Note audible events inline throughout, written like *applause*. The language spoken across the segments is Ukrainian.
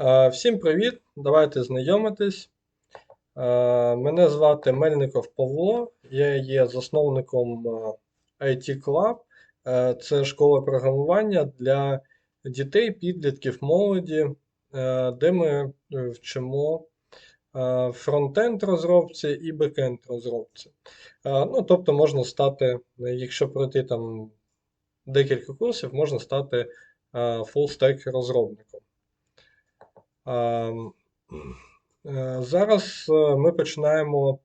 Е, Всім привіт! Давайте знайомитись. Е, Мене звати Мельников Павло, я є засновником IT Club. Е, Це школа програмування для дітей, підлітків, молоді, де ми вчимо фронтенд розробці і бекенд розробці. Ну, тобто можна стати, якщо пройти там декілька курсів, можна стати full-stack розробником. Ем, е, Зараз е, ми починаємо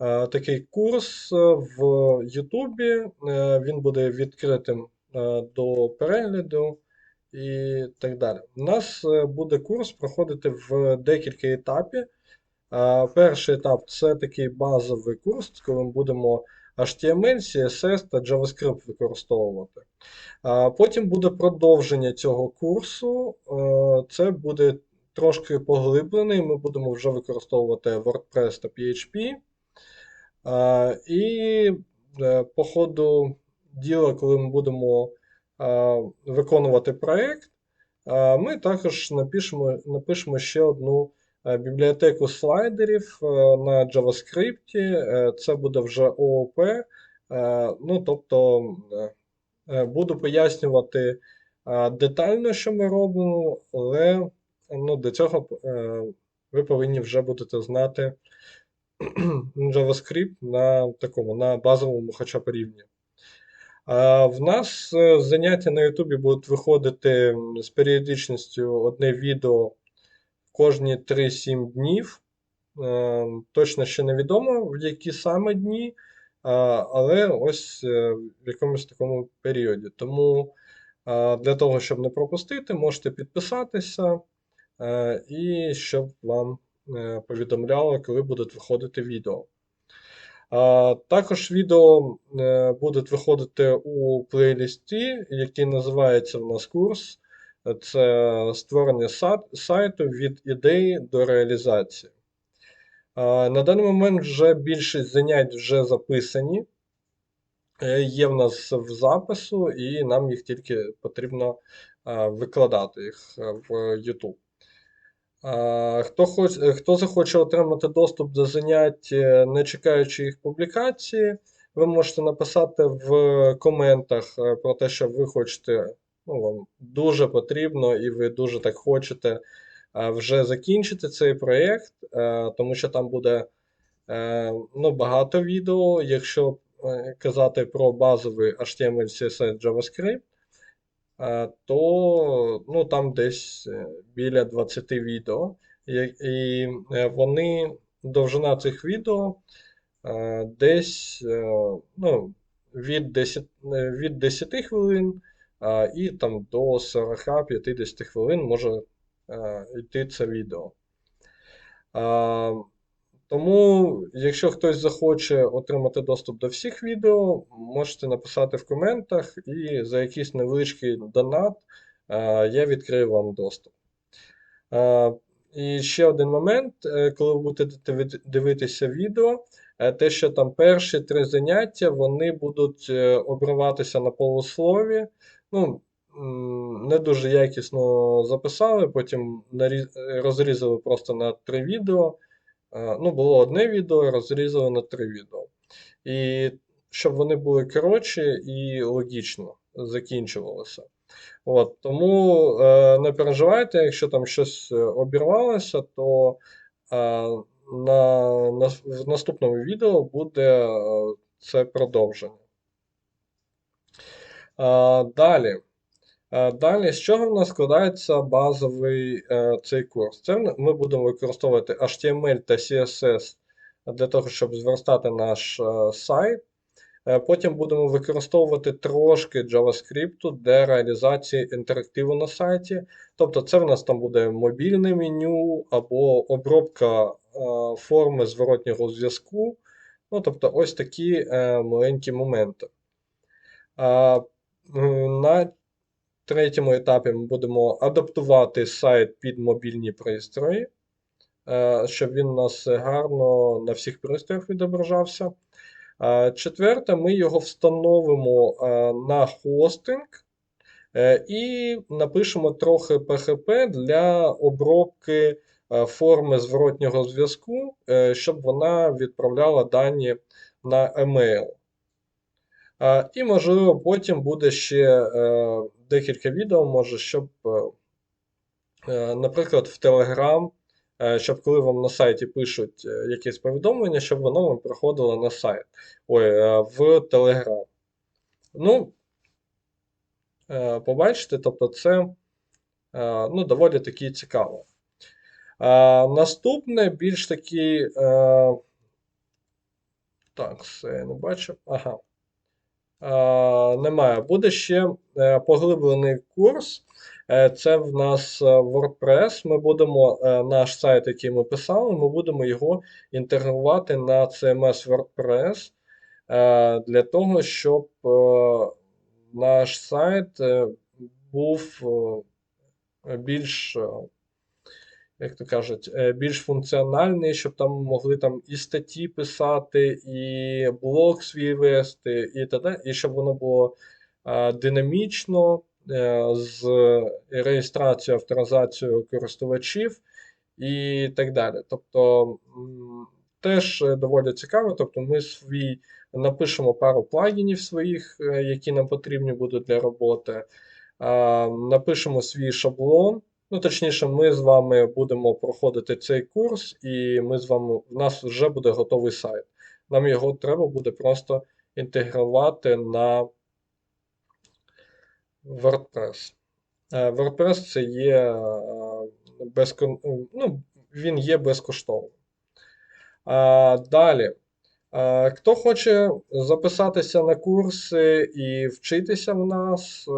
е, такий курс в Ютубі. Він буде відкритим до перегляду і так далі. У нас буде курс проходити в декілька етапів. Перший етап це такий базовий курс, коли ми будемо HTML, CSS та JavaScript використовувати. Потім буде продовження цього курсу. Це буде трошки поглиблений. Ми будемо вже використовувати WordPress та PHP. І е, по ходу діла, коли ми будемо виконувати проєкт, ми також напишемо, напишемо ще одну е, бібліотеку слайдерів е, на JavaScript. Це буде вже ООП. Ну, тобто буду пояснювати детально, що ми робимо, але ну, до цього е, ви повинні вже будете знати *clears throat* JavaScript на такому, на базовому хоча б рівні. А В нас е, заняття на Ютубі будуть виходити з періодичністю одне відео кожні 3-7 днів. Е, Точно ще невідомо, в які саме дні, але ось в якомусь такому періоді. Тому для того, щоб не пропустити, можете підписатися і щоб вам е, повідомляло, коли будуть виходити відео. Також відео е, будуть виходити у плейлісті, який називається в нас курс. Це створення сайту від ідеї до реалізації. На даний момент вже більшість занять вже записані, е, є в нас в запису, і нам їх тільки потрібно викладати їх е, в YouTube. Хто хоч, е, хто захоче отримати доступ до занять, е, не чекаючи їх публікації, ви можете написати в коментах е, про те, що ви хочете, ну, вам дуже потрібно, і ви дуже так хочете вже закінчити цей проєкт, тому що там буде ну, багато відео, якщо казати про базовий HTML, CSS, JavaScript. Е, то ну, там десь е, біля 20 відео. І, е, вони, довжина цих відео десь ну, від 10, е, від 10 хвилин і там до 40-50 хвилин може йти це відео. Тому, якщо хтось захоче отримати доступ до всіх відео, можете написати в коментах, і за якийсь невеличкий донат е, я відкрию вам доступ. Е, І ще один момент, е, коли ви будете дивитися відео, те, що там перші три заняття, вони будуть обриватися на полуслові. Ну, не дуже якісно записали, потім розрізали просто на три відео. Е, Ну, було одне відео, розрізали на три відео. І щоб вони були коротші і логічно закінчувалися. От, тому е, не переживайте, якщо там щось е, обірвалося, то е, на, на, в наступному відео буде е, це продовження. Е, далі. Е, Далі, з чого в нас складається базовий е, цей курс? Це ми будемо використовувати HTML та CSS для того, щоб зверстати наш е, сайт. Потім будемо використовувати трошки JavaScript для реалізації інтерактиву на сайті. Тобто, це в нас там буде мобільне меню або обробка форми зворотнього зв'язку. Ну, тобто, ось такі маленькі моменти. На третьому етапі ми будемо адаптувати сайт під мобільні пристрої, е, щоб він у нас гарно на всіх пристроях відображався. Е, Четверте, ми його встановимо е, на хостинг. І напишемо трохи PHP для обробки форми зворотнього зв'язку, щоб вона відправляла дані на. А, І, можливо, потім буде ще декілька відео, може, щоб, е, е, наприклад, в Telegram, е, щоб коли вам на сайті пишуть якесь повідомлення, щоб воно вам приходило на сайт. Ой, в Telegram. Ну, побачите, тобто це ну, доволі таки цікаво. Наступне більш таки. Е, так, все, я не бачу. Ага. Немає. Буде ще е, поглиблений курс. Е, Це в нас е, WordPress. Ми будемо наш сайт, який ми писали, ми будемо його інтегрувати на CMS WordPress для того, щоб наш сайт був більш, як то кажуть, е, більш функціональний, щоб там могли там і статті писати, і блог свій вести, і т.д., і щоб воно було е, динамічно е, з реєстрацією, авторизацією користувачів і так далі. Тобто теж доволі цікаво. Тобто ми свій напишемо пару плагінів своїх, які нам потрібні будуть для роботи. Напишемо свій шаблон. Ну, точніше, ми з вами будемо проходити цей курс, і ми з вами, в нас вже буде готовий сайт. Нам його треба буде просто інтегрувати на WordPress. Е, WordPress це є е, безкон... ну, він є безкоштовним. Далі. Хто хоче записатися на курси і вчитися в нас е,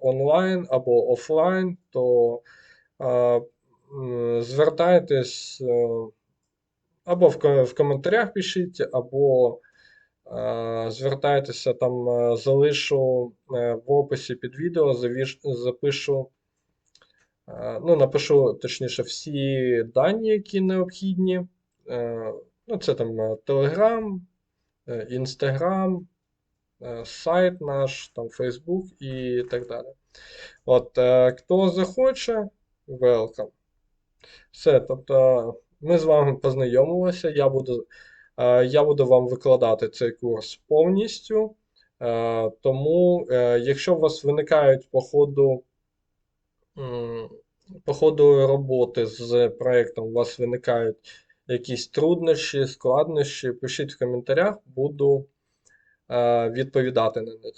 онлайн або офлайн, то м, звертайтесь е, або в, в коментарях пишіть, або е, звертайтеся там, е, залишу е, в описі під відео, завіш, запишу, е, ну, напишу точніше всі дані, які необхідні. Е, Ну, це там е, Telegram, е, Instagram, е, сайт наш, там Facebook і так далі. От, хто захоче, welcome. Все, тобто ми з вами познайомилися. Я буду, е, я буду вам викладати цей курс повністю. Е, Тому, е, якщо у вас виникають по ходу, по ходу роботи з проєктом, у вас виникають якісь труднощі, складнощі, пишіть в коментарях, буду відповідати на них.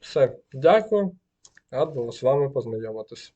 Все, дякую. Рад було з вами познайомитися.